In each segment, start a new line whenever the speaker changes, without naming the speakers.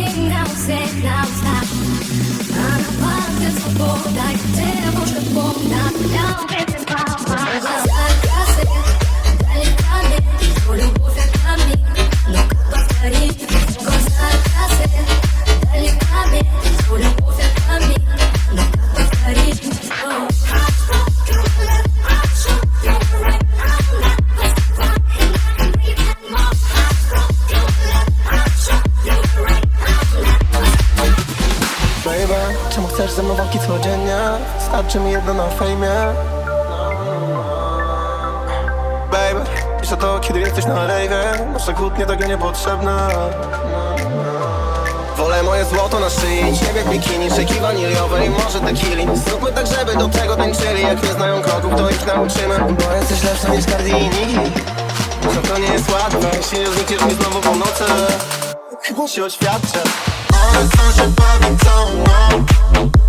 меня у всех на устах Она пахнет свободой, где может Бог нам дал эти пары dziewczyny jedna na fejmie. Baby, piszę to kiedy jesteś na rejwie. Nasze kłótnie takie niepotrzebne. Wolę moje złoto na szyi. Ciebie w bikini, szyki waniliowej Może tequili Zróbmy tak, żeby do tego tańczyli. Jak nie znają kroków, to ich nauczymy. Bo jesteś lepsza niż Cardini. No to nie jest łatwe Jeśli nie znikniesz mi znowu po nocy Chyba się oświadczę.
One są, że
bawią całą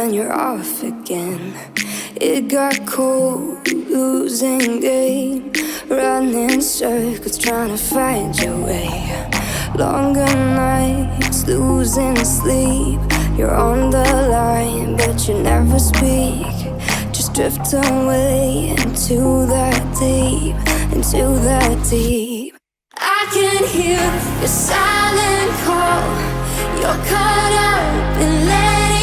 then you're off again. It got cold, losing game,
running circles, trying to find your way. Longer nights, losing sleep. You're on the line, but you never speak. Just drift away into that deep, into that deep. I can hear your silent call. You're caught up in. Late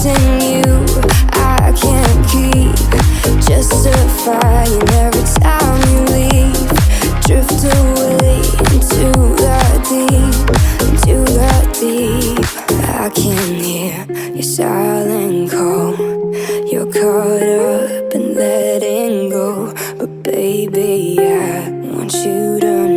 Chasing you, I can't keep. Justifying every time you leave. Drift away into that deep, into that deep. I can hear your silent call. You're caught up in letting go. But baby, I want you to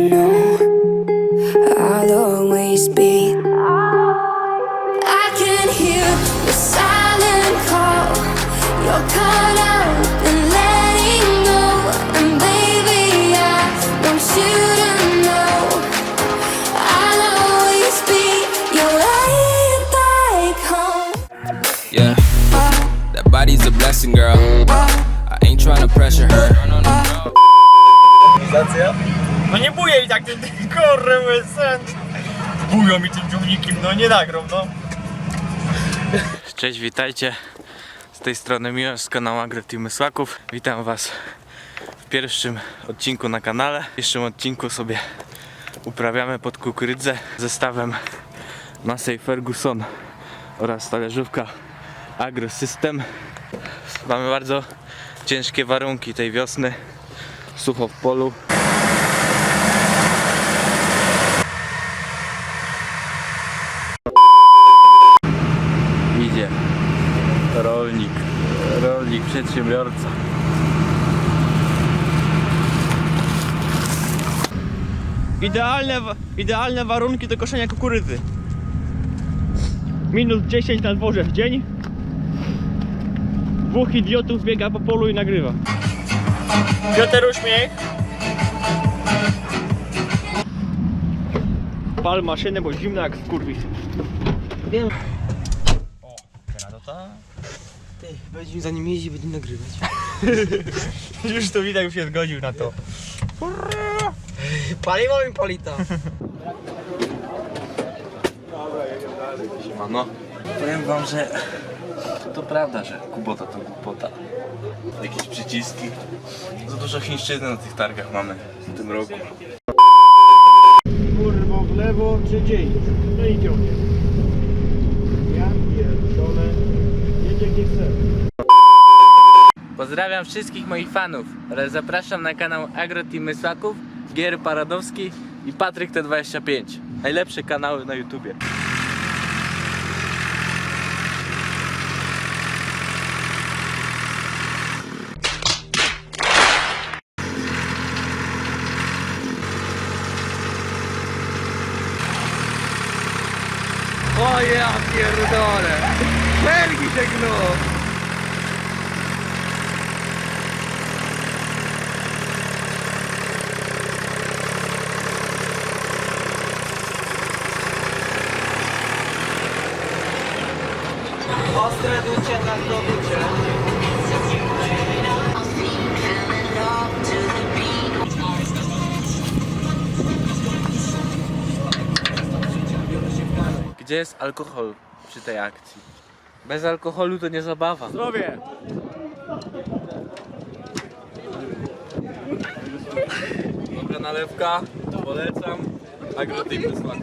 Yeah, that body's a blessing, girl. I ain't trying to pressure her.
No nie buję i tak tym, tym kurwy sen. Bują mi tym ciągnikiem, no nie nagrą, no.
Cześć, witajcie. Z tej strony Miłosz z kanału Agreteam Mysłaków. Witam Was w pierwszym odcinku na kanale. W pierwszym odcinku sobie uprawiamy pod kukurydzę zestawem Massey Ferguson oraz talerzówka Agrosystem. Mamy bardzo ciężkie warunki tej wiosny. Sucho w polu. Idzie rolnik, rolnik, przedsiębiorca.
Idealne, idealne warunki do koszenia kukurydzy. Minus 10 na dworze w dzień. Dwóch idiotów biega po polu i nagrywa. Piotr uśmiech. Pal maszynę, bo zimno jak skurwis. Wiem. O, granata.
Ty, będziemy za nim jeździć, będziemy nagrywać.
Już to widać, już się zgodził na to.
Paliwo mi polita.
Siemano. Powiem wam, że to prawda, że Kubota to głupota. Jakieś przyciski. Za dużo chińszczyzny na tych targach mamy w tym roku.
Kurwo w lewo czy gdzieś? No i ciągnie. Ja pierdolę. Jedzie gdzie chce.
Pozdrawiam wszystkich moich fanów oraz zapraszam na kanał Agroteam Mysłaków, Gier Paradowski i Patryk T25. Najlepsze kanały na YouTubie. O ja pierdolę! Belgi się gnu!
Ostre ducie na zdobycie.
Gdzie jest alkohol przy tej akcji? Bez alkoholu to nie zabawa.
Zdrowie!
Dobra nalewka, polecam. Agrotywny smak.